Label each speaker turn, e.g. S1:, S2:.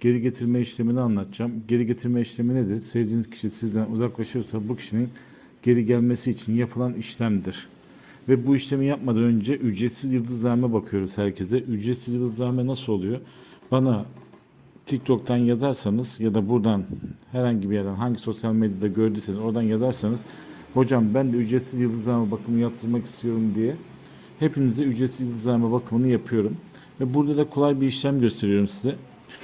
S1: geri getirme işlemini anlatacağım. Geri getirme işlemi nedir? Sevdiğiniz kişi sizden uzaklaşırsa bu kişinin geri gelmesi için yapılan işlemdir. Ve bu işlemi yapmadan önce ücretsiz yıldızlarına bakıyoruz herkese. Ücretsiz yıldızlarına nasıl oluyor? Bana TikTok'tan yazarsanız ya da buradan herhangi bir yerden hangi sosyal medyada gördüyseniz oradan yazarsanız hocam ben de ücretsiz yıldızlarma bakımı yaptırmak istiyorum diye hepinize ücretsiz yıldızlarma bakımını yapıyorum. Ve burada da kolay bir işlem gösteriyorum size.